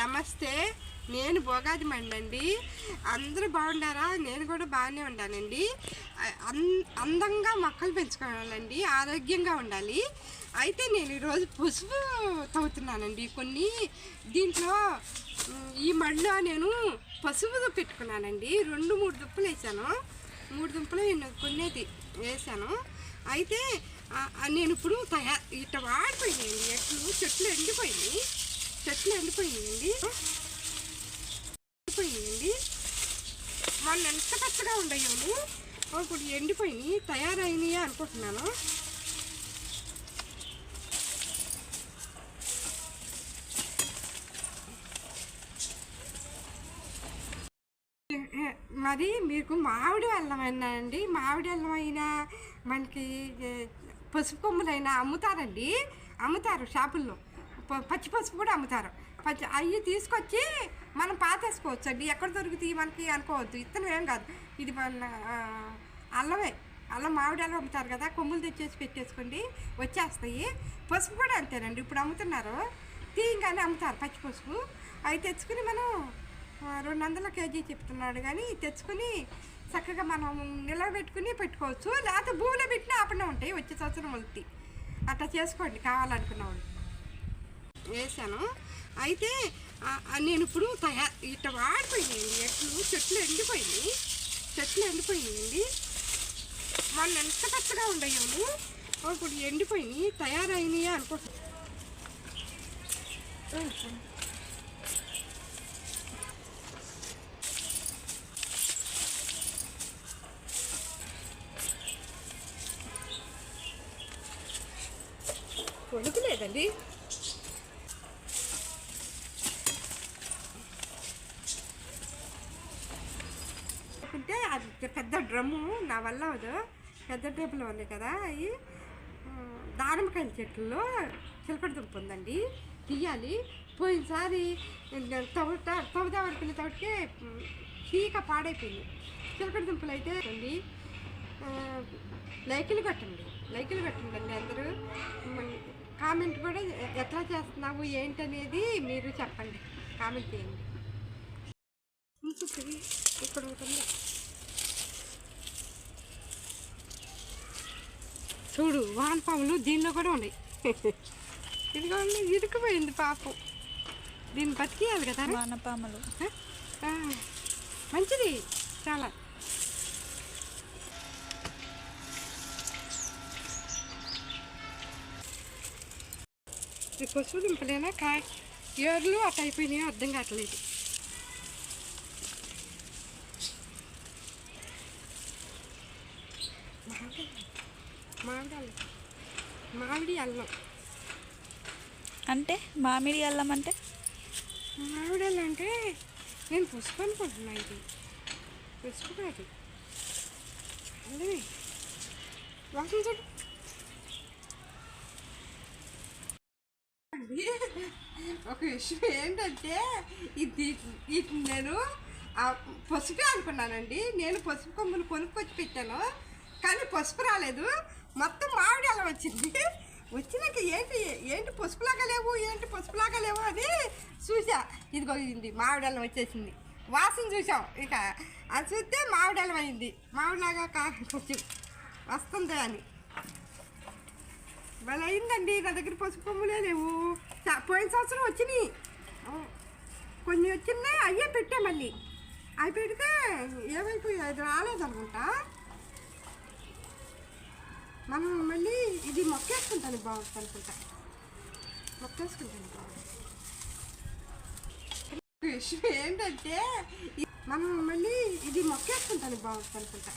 నమస్తే. నేను భోగాది మండండి అందరూ బాగుండారా? నేను కూడా బాగానే ఉంటానండి అందంగా మొక్కలు పెంచుకోవాలండి. ఆరోగ్యంగా ఉండాలి. అయితే నేను ఈరోజు పసుపు తవ్వుతున్నానండి. కొన్ని దీంట్లో ఈ మడిలో నేను పసుపు పెట్టుకున్నానండి. రెండు మూడు దుప్పలు వేసాను. మూడు దుంపలు నేను కొన్నేది వేసాను. అయితే నేను ఇప్పుడు తయారు ఇట్లా వాడిపోయినాయండి ఎట్లు చెట్లు ఎండిపోయినాయి. చెట్లు ఎండిపోయినాయండి. ఎండిపోయినాయండి. వాళ్ళు ఎంత పచ్చగా ఉండేవాళ్ళు ఇప్పుడు ఎండిపోయినాయి తయారైనవి అనుకుంటున్నాను. మరి మీకు మామిడి అల్లం అయినా అండి? మామిడి అల్లం అయినా మనకి పసుపు కొమ్ములైనా అమ్ముతారండి? అమ్ముతారు షాపుల్లో. పచ్చి పసుపు కూడా అమ్ముతారు. పచ్చి అవి తీసుకొచ్చి మనం పాతేసుకోవచ్చు అండి ఎక్కడ దొరుకుతాయి మనకి అనుకోవద్దు. ఇత్తనం ఏం కాదు. ఇది మన అల్లమే. అల్లం మామిడి అల్లం అమ్ముతారు కదా కొమ్ములు తెచ్చేసి పెట్టేసుకోండి. వచ్చేస్తాయి. పసుపు కూడా అంతేనండి. ఇప్పుడు అమ్ముతున్నారు. తీయంగానే అమ్ముతారు పచ్చి పసుపు. అవి తెచ్చుకుని మనం రెండు వందల కేజీ చెప్తున్నాడు కానీ తెచ్చుకుని చక్కగా మనం నిలబెట్టుకుని పెట్టుకోవచ్చు. లేకపోతే భూమిలో పెట్టినా ఆపనే ఉంటాయి. వచ్చే సంవత్సరం మొదటి అట్లా చేసుకోండి. కావాలనుకున్న వాళ్ళు. వేసాను అయితే నేను ఇప్పుడు తయారు ఇట్ట వాడిపోయినాయండి ఎట్లు? చెట్లు ఎండిపోయినాయి చెట్లు ఎండిపోయినాయండి వాళ్ళు ఎంత పచ్చగా ఉండేవాళ్ళు ఇప్పుడు ఎండిపోయినాయి తయారైనవి అనుకుంటున్నాను కొడుకు అంటే అది పెద్ద డ్రమ్ము నా వల్ల అవదు పెద్ద డ్రమ్ములో ఉంది కదా అవి దానిమ్మకాయల చెట్లలో చిలకడ దుంప ఉందండి. తీయాలి. పోయినసారి తవ్వుతా తవ్వుదాం అనుకున్న తవ్వుకే చీక పాడైపోయింది. చిలకడ దుంపలు అయితే అండి లైకులు కట్టండి. లైకులు కట్టండి అండి అందరూ కామెంట్ కూడా ఎట్లా చేస్తున్నావు ఏంటనేది మీరు చెప్పండి. కామెంట్ చేయండి. ఇక్కడ ఉంటుంది చూడు వానపాములు దీనిలో కూడా ఉన్నాయి. ఇదిగో ఇరుకుపోయింది పాపం. దీన్ని బతికేయాలి కదా వానపాములు మంచిది చాలా. ఈ పసుపు దుంపలేనా కాయ ఏర్లు అట్ట అయిపోయినాయో అర్థం కావట్లేదు. మామిడి అల్లం. మామిడి అల్లం. అంటే మామిడి అల్లం అంటే? మామిడి అల్లం అంటే నేను పసుపు అనుకుంటున్నా ఇది. పసుపు కాదు. అల్లమే వాసన చూడు. ఒక విషయం ఏంటంటే ఇది ఇది నేను పసుపే అనుకున్నానండి. నేను పసుపు కొమ్ములు కొనుక్కొచ్చి పెట్టాను. కానీ పసుపు రాలేదు. మొత్తం మామిడి అల్లం వచ్చింది. వచ్చినాక ఏంటి ఏంటి పసుపులాగా లేవు ఏంటి పసుపులాగా లేవు అని చూసా ఇదిగో ఇది మామిడి అల్లం వచ్చేసింది. వాసన చూసాం ఇక అది చూస్తే మామిడి అల్లం అయింది. మామిడిలాగా కొంచెం వస్తుంది అని. భలే అయిందండి. నా దగ్గర పసుపు కొమ్ములే లేవు. పోయిన సంవత్సరం వచ్చినాయి. కొన్ని వచ్చినాయి అయ్యే పెట్టా మళ్ళీ. అవి పెడితే ఏమైపోయాయి? అది రాలేదనుకుంటా. మనం మళ్ళీ ఇది మొక్కేసుకుంటాను బాగుంటుంది అనుకుంటా. మొక్కేసుకుంటాను బాగుంటుంది విషయం ఏంటంటే మనం మళ్ళీ ఇది మొక్కేసుకుంటాను బాగుంటుంది అనుకుంటా.